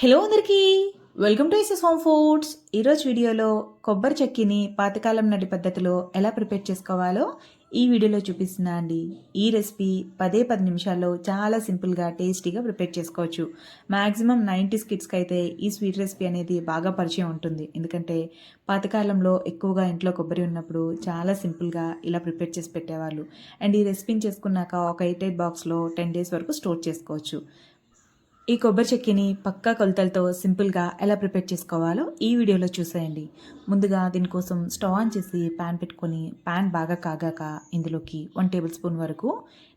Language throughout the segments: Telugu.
హలో అందరికీ. వెల్కమ్ టు ఐసెస్ హోమ్ ఫుడ్స్ ఈరోజు వీడియోలో కొబ్బరి చెక్కిని పాతకాలం నాటి పద్ధతిలో ఎలా ప్రిపేర్ చేసుకోవాలో ఈ వీడియోలో చూపిస్తున్నా అండి. ఈ రెసిపీ పదే పది నిమిషాల్లో చాలా సింపుల్గా టేస్టీగా ప్రిపేర్ చేసుకోవచ్చు. మ్యాక్సిమం నైంటీస్ కిడ్స్కి అయితే ఈ స్వీట్ రెసిపీ అనేది బాగా పరిచయం ఉంటుంది. ఎందుకంటే పాతకాలంలో ఎక్కువగా ఇంట్లో కొబ్బరి ఉన్నప్పుడు చాలా సింపుల్గా ఇలా ప్రిపేర్ చేసి పెట్టేవాళ్ళు. అండ్ ఈ రెసిపీని చేసుకున్నాక ఒక ఎయిట్ ఎయిట్ బాక్స్లో టెన్ డేస్ వరకు స్టోర్ చేసుకోవచ్చు. ఈ కొబ్బరి చెక్కిని పక్కా కొలతలతో సింపుల్గా ఎలా ప్రిపేర్ చేసుకోవాలో ఈ వీడియోలో చూసేయండి. ముందుగా దీనికోసం స్టవ్ ఆన్ చేసి ప్యాన్ పెట్టుకొని ప్యాన్ బాగా కాగాక ఇందులోకి వన్ టేబుల్ స్పూన్ వరకు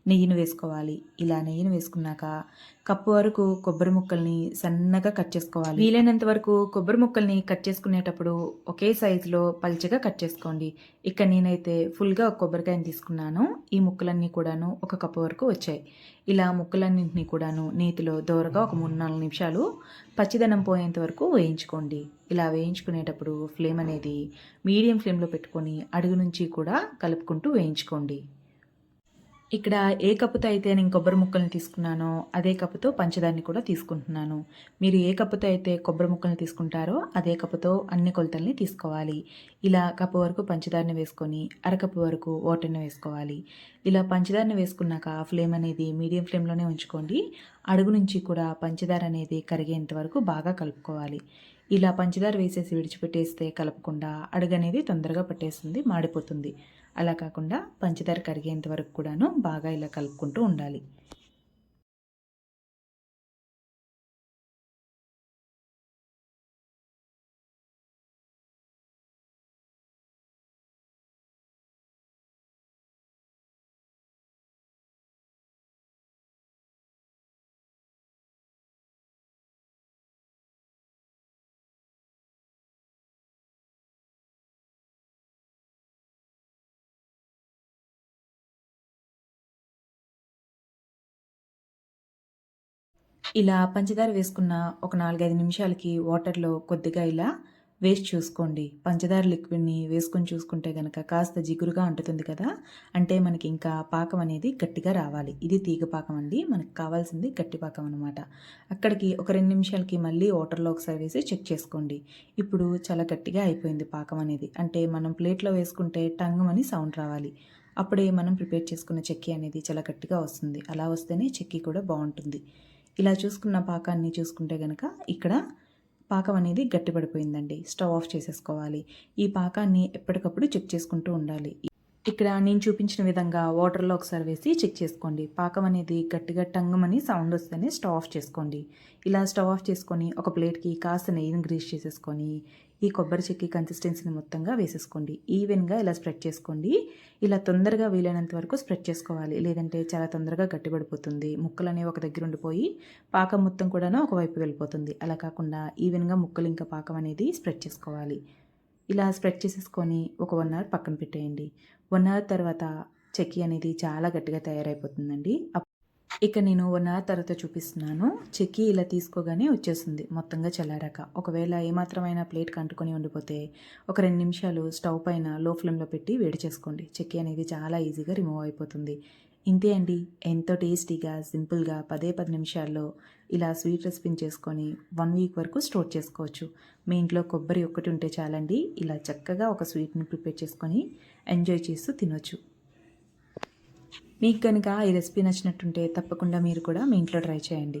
నెయ్యిని వేసుకోవాలి. ఇలా నెయ్యిని వేసుకున్నాక కప్పు వరకు కొబ్బరి ముక్కల్ని సన్నగా కట్ చేసుకోవాలి. వీలైనంత వరకు కొబ్బరి ముక్కల్ని కట్ చేసుకునేటప్పుడు ఒకే సైజులో పల్చగా కట్ చేసుకోండి. ఇక్కడ నేనైతే ఫుల్గా ఒక కొబ్బరికాయని తీసుకున్నాను. ఈ ముక్కలన్నీ కూడాను ఒక కప్పు వరకు వచ్చాయి. ఇలా ముక్కలన్నింటినీ కూడాను నేతిలో దోరగా ఒక మూడు నాలుగు నిమిషాలు పచ్చిదనం పోయేంత వరకు వేయించుకోండి. ఇలా వేయించుకునేటప్పుడు ఫ్లేమ్ అనేది మీడియం ఫ్లేమ్లో పెట్టుకొని అడుగు నుంచి కూడా కలుపుకుంటూ వేయించుకోండి. ఇక్కడ ఏ కప్పుతో అయితే నేను కొబ్బరి ముక్కల్ని తీసుకున్నానో అదే కప్పుతో పంచదారిని కూడా తీసుకుంటున్నాను. మీరు ఏ కప్పుతో అయితే కొబ్బరి ముక్కల్ని తీసుకుంటారో అదే కప్పుతో అన్ని కొలతల్ని తీసుకోవాలి. ఇలా కప్పు వరకు పంచదారని వేసుకొని అరకప్పు వరకు వాటర్ని వేసుకోవాలి. ఇలా పంచదారని వేసుకున్నాక ఫ్లేమ్ అనేది మీడియం ఫ్లేమ్లోనే ఉంచుకోండి. అడుగు నుంచి కూడా పంచదార అనేది కరిగేంత వరకు బాగా కలుపుకోవాలి. ఇలా పంచదార వేసేసి విడిచిపెట్టేస్తే కలపకుండా అడుగు అనేది తొందరగా పట్టేస్తుంది మాడిపోతుంది. అలా కాకుండా పంచదార కరిగేంత వరకు కూడాను బాగా ఇలా కలుపుకుంటూ ఉండాలి. ఇలా పంచదార వేసుకున్న ఒక నాలుగైదు నిమిషాలకి వాటర్లో కొద్దిగా ఇలా వేస్ట్ చూసుకోండి. పంచదార లిక్విడ్ని వేసుకొని చూసుకుంటే కనుక కాస్త జిగురుగా ఉంటుంది కదా? అంటే మనకి ఇంకా పాకం అనేది గట్టిగా రావాలి. ఇది తీగ పాకం అండి. మనకు కావాల్సింది గట్టి పాకం అనమాట అక్కడికి ఒక రెండు నిమిషాలకి మళ్ళీ వాటర్లో ఒకసారి వేసి చెక్ చేసుకోండి. ఇప్పుడు చాలా గట్టిగా అయిపోయింది పాకం అనేది. అంటే మనం ప్లేట్లో వేసుకుంటే టంగమని సౌండ్ రావాలి. అప్పుడే మనం ప్రిపేర్ చేసుకున్న చెక్కీ అనేది చాలా గట్టిగా వస్తుంది. అలా వస్తేనే చెక్కీ కూడా బాగుంటుంది. ఇలా చూసుకున్న పాకాన్ని చూసుకుంటే కనుక ఇక్కడ పాకం అనేది గట్టిపడిపోయిందండి. స్టవ్ ఆఫ్ చేసేసుకోవాలి. ఈ పాకాన్ని ఎప్పటికప్పుడు చెక్ చేసుకుంటూ ఉండాలి. ఇక్కడ నేను చూపించిన విధంగా వాటర్లో ఒకసారి వేసి చెక్ చేసుకోండి. పాకం అనేది గట్టిగా టంగమని సౌండ్ వస్తేనే స్టవ్ ఆఫ్ చేసుకోండి. ఇలా స్టవ్ ఆఫ్ చేసుకొని ఒక ప్లేట్కి కాస్త నెయ్యిని గ్రీస్ చేసేసుకొని ఈ కొబ్బరి చెక్కి కన్సిస్టెన్సీని మొత్తంగా వేసేసుకోండి. ఈవెన్గా ఇలా స్ప్రెడ్ చేసుకోండి. ఇలా తొందరగా వీలైనంత వరకు స్ప్రెడ్ చేసుకోవాలి. లేదంటే చాలా తొందరగా గట్టిపడిపోతుంది. ముక్కలు అనేవి ఒక దగ్గర ఉండిపోయి పాకం మొత్తం కూడా ఒకవైపు వెళ్ళిపోతుంది. అలా కాకుండా ఈవెన్గా ముక్కలు ఇంకా పాకం అనేది స్ప్రెడ్ చేసుకోవాలి. ఇలా స్ప్రెడ్ చేసేసుకొని ఒక వన్ అవర్ పక్కన పెట్టేయండి. వన్ అవర్ తర్వాత చెక్కి అనేది చాలా గట్టిగా తయారైపోతుందండి. ఇక నేను వన్ అవర్ తర్వాత చూపిస్తున్నాను. చెక్కి ఇలా తీసుకోగానే వచ్చేస్తుంది. మొత్తంగా చల్లారాక. ఒకవేళ ఏమాత్రమైనా ప్లేట్ కంటుకొని ఉండిపోతే ఒక రెండు నిమిషాలు స్టవ్ పైన లో ఫ్లేమ్లో పెట్టి వేడి చేసుకోండి. చెక్కి అనేది చాలా ఈజీగా రిమూవ్ అయిపోతుంది. ఇంతే అండి. ఎంతో టేస్టీగా సింపుల్గా పదే పది నిమిషాల్లో ఇలా స్వీట్ రెసిపీని చేసుకొని వన్ వీక్ వరకు స్టోర్ చేసుకోవచ్చు. మీ ఇంట్లో కొబ్బరి ఒక్కటి ఉంటే చాలండి. ఇలా చక్కగా ఒక స్వీట్ని ప్రిపేర్ చేసుకొని ఎంజాయ్ చేస్తూ తినొచ్చు. మీకు కనుక ఈ రెసిపీ నచ్చినట్టుంటే తప్పకుండా మీరు కూడా మీ ఇంట్లో ట్రై చేయండి.